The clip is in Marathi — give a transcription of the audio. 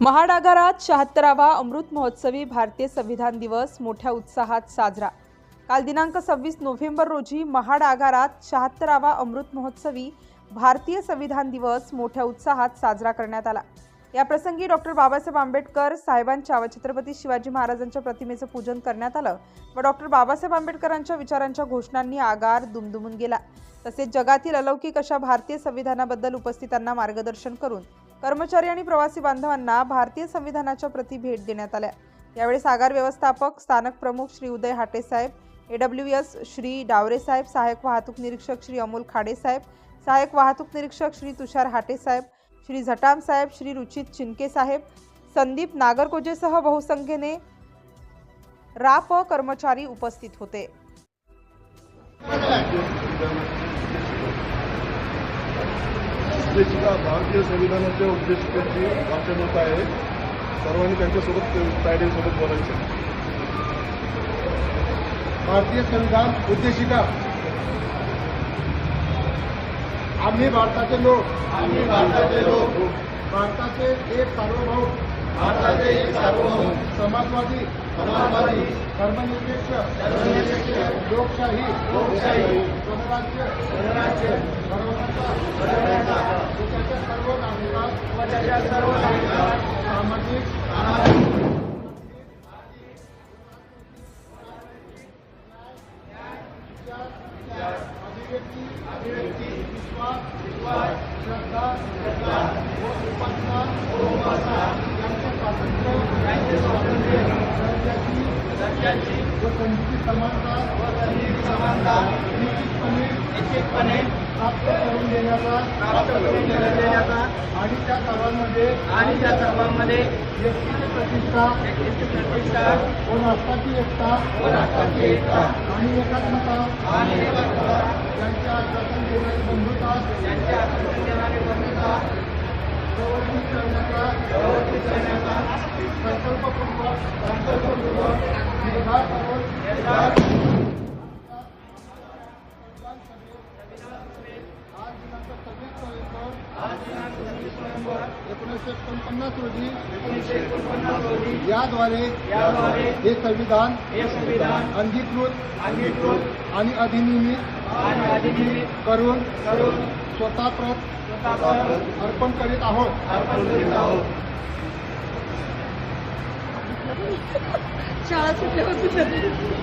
महाड आगारात शहात्तरावा अमृत महोत्सवी भारतीय संविधान दिवस मोठ्या उत्साहात साजरा. काल दिनांक सव्वीस नोव्हेंबर रोजी महाड आगारात शहात्तरावा अमृत महोत्सवी भारतीय संविधान दिवस मोठ्या उत्साहात साजरा करण्यात आला. या प्रसंगी डॉक्टर बाबासाहेब आंबेडकर साहेबांच्या व छत्रपती शिवाजी महाराजांच्या प्रतिमेचं पूजन करण्यात आलं व डॉक्टर बाबासाहेब आंबेडकरांच्या विचारांच्या घोषणांनी आगार दुमदुमून गेला. तसेच जगातील अलौकिक अशा भारतीय संविधानाबद्दल उपस्थितांना मार्गदर्शन करून कर्मचारी आणि प्रवासी बांधवांना भारतीय संविधानाच्या प्रती भेट देण्यात आल्या. यावेळी सागर व्यवस्थापक स्थानक प्रमुख श्री उदय हाटे साहेब एडब्ल्यू एस श्री डावरे साहेब सहाय्यक वाहतूक निरीक्षक श्री अमोल खाडे साहेब सहाय्यक वाहतूक निरीक्षक श्री तुषार हाटे साहेब श्री झटाम साहेब श्री रुचित चिनके साहेब संदीप नागरकोजेसह बहुसंख्येने राप कर्मचारी उपस्थित होते. उद्देशिका भारतीय संविधानाच्या उद्देशिकेची वाचन होत आहे. सर्वांनी त्यांच्यासोबत तायडींसोबत बोलायचं. भारतीय संविधान उद्देशिका. आम्ही भारताचे लोक. आम्ही भारताचे लोक. भारताचे एक सार्वभौम. भारताचे एक सार्वभौम. समाजवादी. समाजवादी. धर्मनिरपेक्ष. धर्मनिरपेक्ष. लोकशाही. लोकशाही. गणराज्य. गणराज्य. समाजाच्या सर्व सामाजिक अभिव्यक्ती अभिव्यक्ती विश्वास विश्वास श्रद्धा श्रद्धा व उपासना उपासना यांचे स्वातंत्र्य यांचे स्वातंत्र्य राज्याची व समानता व समानता निश्चितपणे निश्चितपणे प्राप्त करून देण्याचा प्राप्त करून देण्याचा आणि त्या सर्वांमध्ये आणि त्या सर्वांमध्ये व्यक्तीची प्रतिष्ठा व्यक्तीची प्रतिष्ठा व राष्ट्राची एकता व राष्ट्राची एकता आणि एकात्मता आणि एकात्मता यांच्या आश्वासन देणारी बंधुता यांचे आश्वासन देणारी बंधुता प्रवर्तित करण्याचा प्रवर्तित करण्याचा संकल्पपूर्वक संकल्पपूर्वक निर्धार करून निर्धार आज दिनांक सव्वीस नोव्हेंबर आज दिनांक सव्वीस नोव्हेंबर एकोणीसशे एकोणपन्नास रोजी एकोणीसशे एकोणपन्नास रोजी याद्वारे याद्वारे हे संविधान हे संविधान अंगीकृत अंगीकृत आणि अधिनियमित आणि अधिनियमित करून करून स्वतः प्रत अर्पण करीत आहोत. अर्पण करीत आहोत शाळा सुटल्या